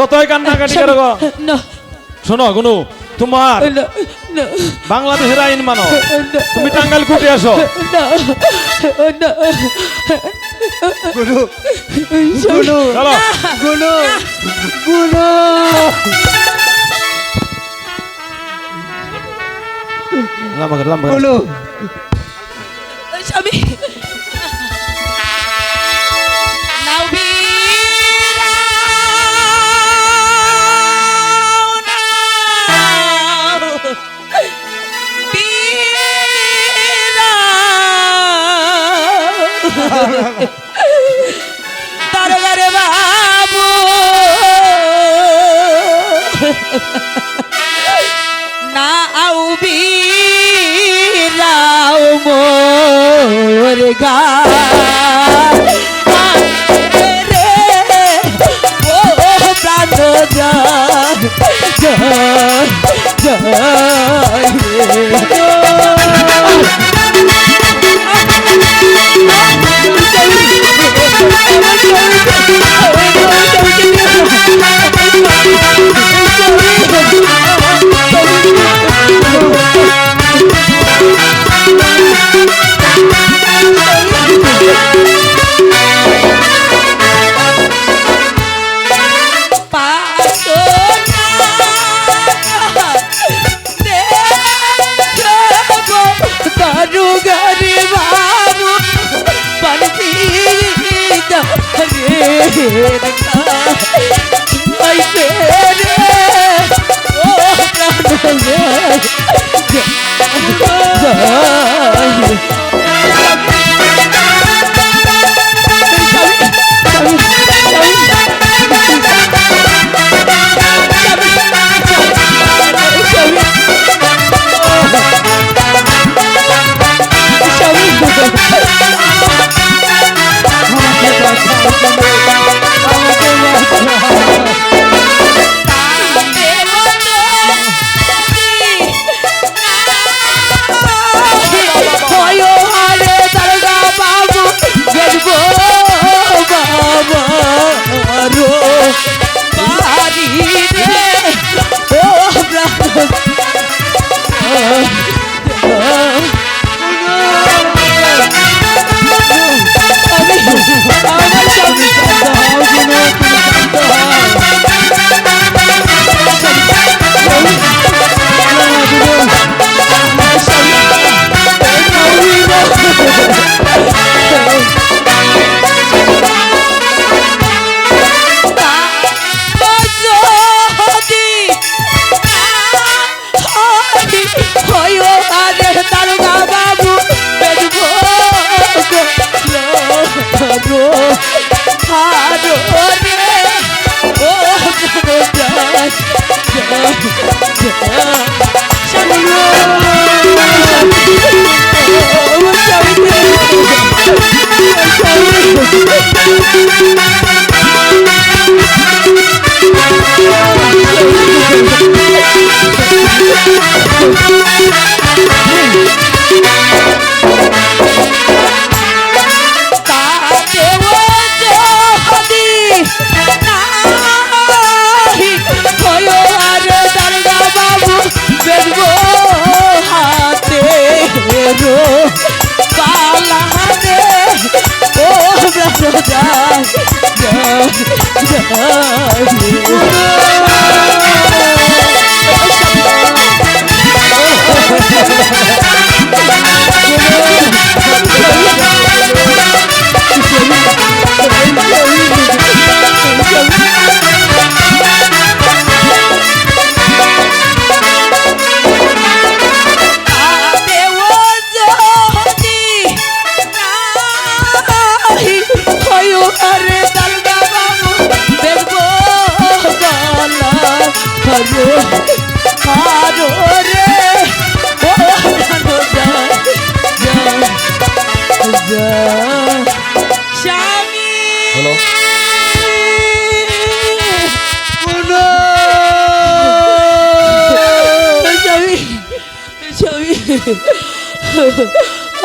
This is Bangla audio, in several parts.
যতই কান্নাকাটি করো শোনো গুনু তোমার বাংলাদেশের আইন মানো। তুমি টাঙ্গাইল কোর্টে আসো। লাম্বা লাম্বা। স্বামী দরবারে বাবু। না আউবি রাও মোর গা। রে ও প্রাণ যায় যায় দারুগারি বাবু হয় ちょ。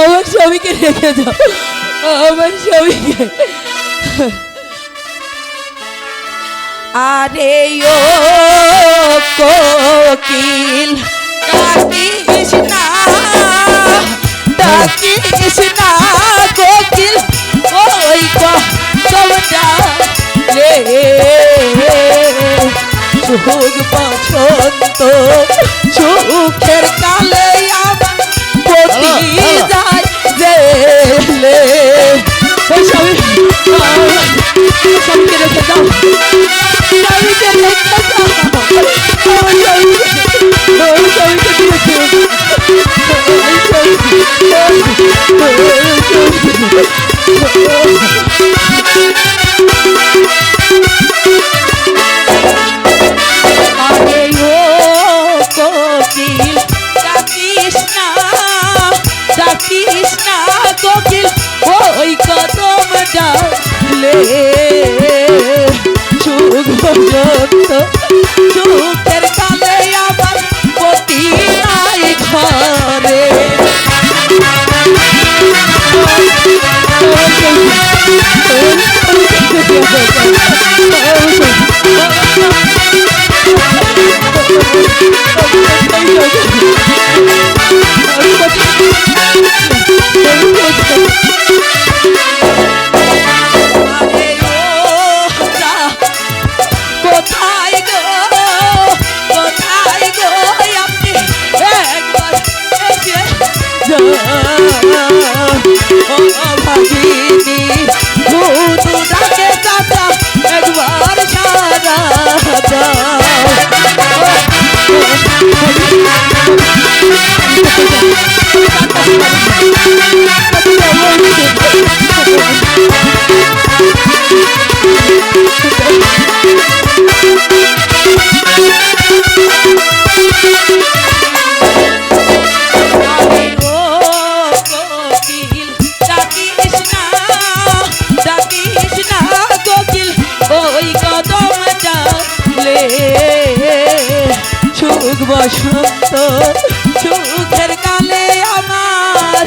আমার স্বামীকে রেখে দাও। আমার স্বামীকে। আরে ও কোকিল ডাকিস না ডাকিস না কোকিল, ওই কমটা লে সুখ পছন্দ বসন্ত সুখের কালে আমার।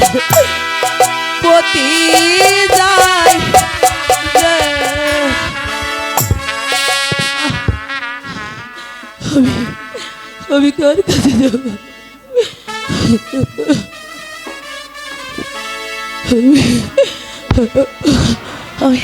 পতি যায় আমি কার কাছে যাব? আমি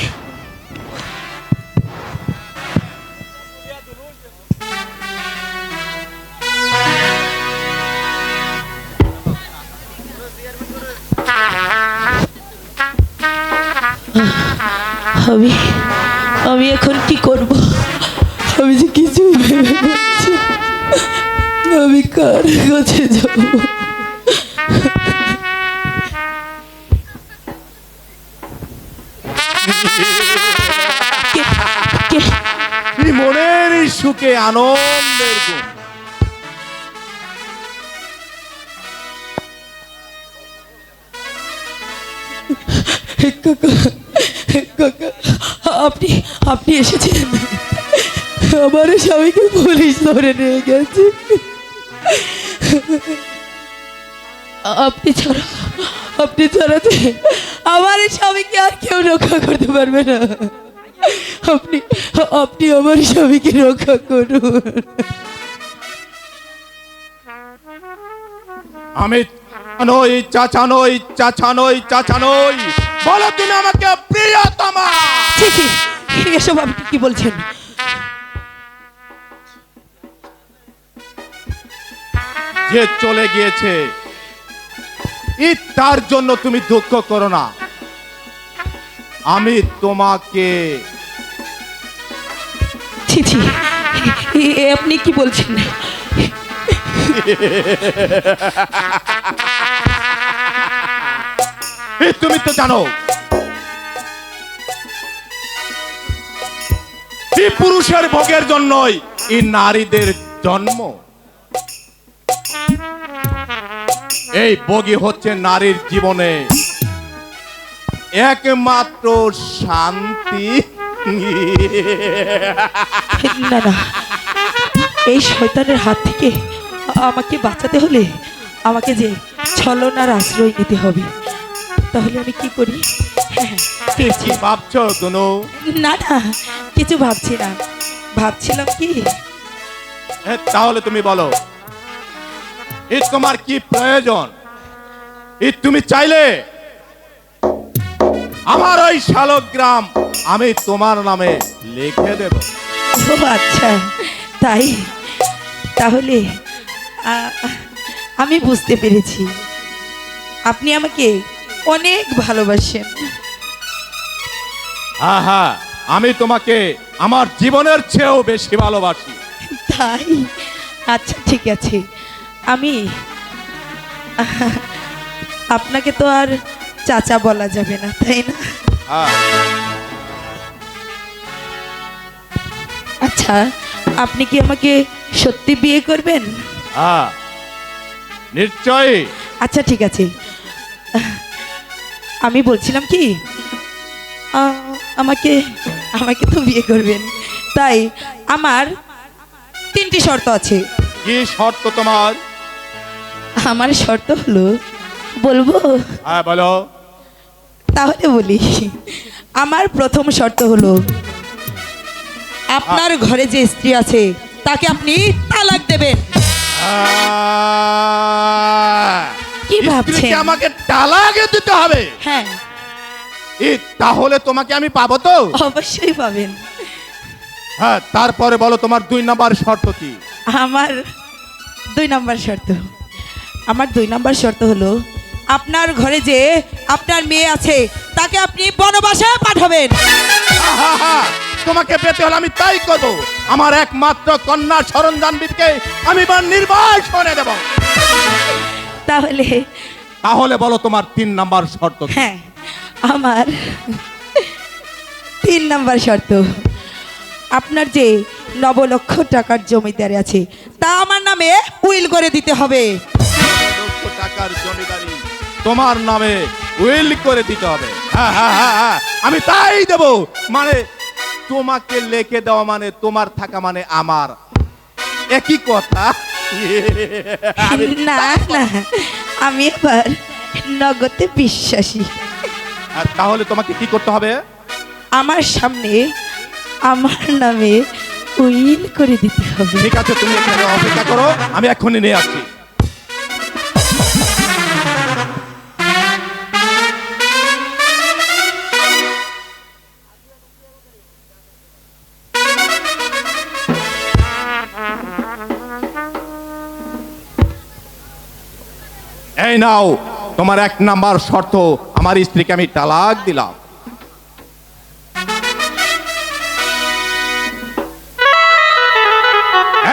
কার কাছে যাব কে কে মনের সুখে আনন্দের গুণ আপনি আপনি এসেছেন আমার স্বামীকে পুলিশ ধরে নিয়ে গেছে আপনি ছাড়া আপনি ছাড়াতে আমার স্বামীকে আর কেউ রক্ষা করতে পারবে না। আপনি আপনি আমার স্বামীকে রক্ষা করুন। আমি নই চাচা নই চাচা নই চাচা নই। বলো তুমি আমাকে প্রিয়তমা! ঠিক এসব আপনি কি বলছেন? যে চলে গিয়েছে। তার জন্য তুমি দুঃখ করো না। আমি তোমাকে আপনি কি বলছেন? তুমি তো জানো। পুরুষের ভোগের জন্যই এই নারীদের জন্ম। এই বগি হচ্ছে নারীর জীবনে। একমাত্র শান্তি। না না। এই শয়তানের হাত থেকে আমাকে বাঁচাতে হলে আমাকে যে ছলনার আশ্রয় নিতে হবে। তাহলে আমি কি করি? হ্যাঁ কি ভাবছ দুনু না না কিছু ভাবছি না। ভাবছিলাম কি? তাহলে তুমি বলো তোমার কি প্রয়োজন? এ তুমি চাইলে আমার ওই শালগ্রাম আমি তোমার নামে লিখে দেব। ও আচ্ছা তাই? তাহলে আমি বুঝতে পেরেছি। আপনি আমাকে অনেক ভালোবাসেন। হ্যাঁ হ্যাঁ আমি তোমাকে আমার জীবনের চেয়েও বেশি ভালোবাসি। তাই? আচ্ছা ঠিক আছে। আমি? আপনাকে তো আর চাচা বলা যাবে না তাই না? হ্যাঁ। আচ্ছা আপনি কি আমাকে সত্যি বিয়ে করবেন? হ্যাঁ। নিশ্চয়ই। আচ্ছা ঠিক আছে। আমি বলছিলাম কি আমাকে আমাকে তো বিয়ে করবেন তাই আমার তিনটি শর্ত আছে। কি শর্ত তোমার? আমার শর্ত হলো বলব? হ্যাঁ বলো। তাহলে বলি আমার প্রথম শর্ত হলো আপনার ঘরে যে স্ত্রী আছে তাকে আপনি তালাক দেবেন। আহ, কি ভাবছেন? আমাকে তালাকে দিতে হবে। হ্যাঁ। এ, তাহলে তোমাকে আমি পাবো তো? অবশ্যই পাবেন। হ্যাঁ তারপরে বলো তোমার দুই নাম্বার শর্ত কি? আমার দুই নাম্বার শর্ত। আমার দুই নাম্বার শর্ত হলো আপনার ঘরে যে আপনার মেয়ে আছে তাকে আপনি বনবাসে পাঠাবেন। তোমাকে পেতে হলে আমি তাই করব। আমার একমাত্র কন্যা সরঞ্জাম বিদকে আমি এবার নির্বাসনে দেব। তাহলে তাহলে বলো তোমার তিন নাম্বার শর্ত হ্যাঁ আমার তিন নাম্বার শর্ত আপনার যে নব লক্ষ টাকার জমিদারি আছে তা আমার নামে উইল করে দিতে হবে। টাকার জমিদারি তোমার নামে উইল করে দিতে হবে। হ্যাঁ, হ্যাঁ, হ্যাঁ, আমি তাই দেব। মানে তোমাকে লেখে দেওয়া মানে তোমার থাকা মানে আমার। একই কথা। না না আমি এবার নগদে বিশ্বাসী। আর তাহলে তোমাকে কি করতে হবে? আমার সামনে আমার নামে উইল করে দিতে হবে। ঠিক আছে তুমি এখানে অপেক্ষা করো আমি এক্ষুনি নিয়ে আসছি। এই নাও, তোমার এক নাম্বার শর্ত, আমার স্ত্রীকে আমি তালাক দিলাম।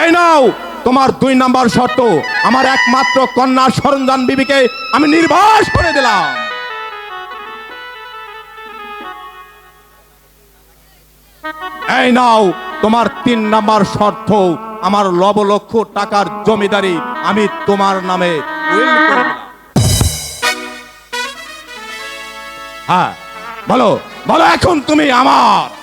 এই নাও, তোমার দুই নাম্বার শর্ত, আমার একমাত্র কন্যা সরঞ্জাম বিবিকে আমি নির্বাস করে দিলাম। এই নাও, তোমার তিন নাম্বার শর্ত, আমার লবলক্ষ টাকার জমিদারি আমি তোমার নামে উইল করে হ্যাঁ বলো বলো এখন তুমি আমার।